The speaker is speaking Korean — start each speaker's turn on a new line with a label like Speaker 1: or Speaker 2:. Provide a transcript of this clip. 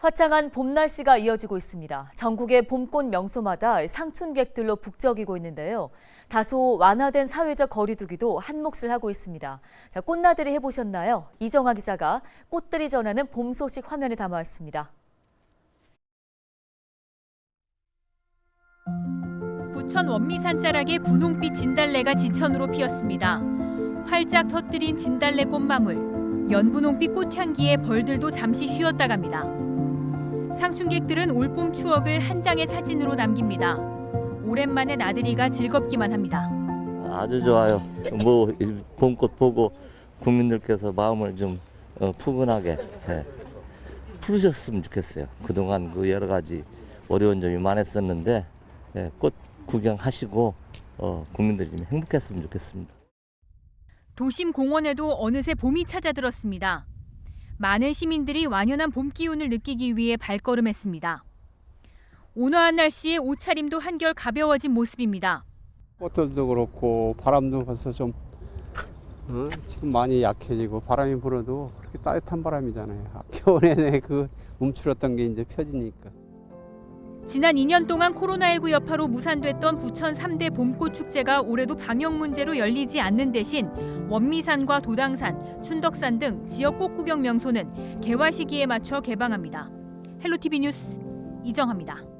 Speaker 1: 화창한 봄 날씨가 이어지고 있습니다. 전국의 봄꽃 명소마다 상춘객들로 북적이고 있는데요. 다소 완화된 사회적 거리두기도 한 몫을 하고 있습니다. 자, 꽃나들이 해보셨나요? 이정아 기자가 꽃들이 전하는 봄 소식 화면에 담아왔습니다.
Speaker 2: 부천 원미산 자락에 분홍빛 진달래가 지천으로 피었습니다. 활짝 터뜨린 진달래 꽃망울, 연분홍빛 꽃향기에 벌들도 잠시 쉬었다 갑니다. 상춘객들은 올봄 추억을 한 장의 사진으로 남깁니다. 오랜만에 나들이가 즐겁기만 합니다.
Speaker 3: 아주 좋아요. 뭐이 봄꽃 보고 국민들께서 마음을 좀 어, 푸근하게 예, 풀으셨으면 좋겠어요. 그동안 그 여러 가지 어려운 점이 많았었는데 예, 꽃 구경하시고 어, 국민들이 좀 행복했으면 좋겠습니다.
Speaker 2: 도심 공원에도 어느새 봄이 찾아들었습니다. 많은 시민들이 완연한 봄 기운을 느끼기 위해 발걸음했습니다. 온화한 날씨에 옷차림도 한결 가벼워진 모습입니다.
Speaker 4: 꽃들도 그렇고 바람도 벌써 좀 어? 지금 많이 약해지고 바람이 불어도 그렇게 따뜻한 바람이잖아요. 겨울 내내 그 움츠렸던 게 이제 펴지니까.
Speaker 2: 지난 2년 동안 코로나19 여파로 무산됐던 부천 3대 봄꽃 축제가 올해도 방역 문제로 열리지 않는 대신 원미산과 도당산, 춘덕산 등 지역 꽃 구경 명소는 개화 시기에 맞춰 개방합니다. 헬로티비 뉴스 이정합니다.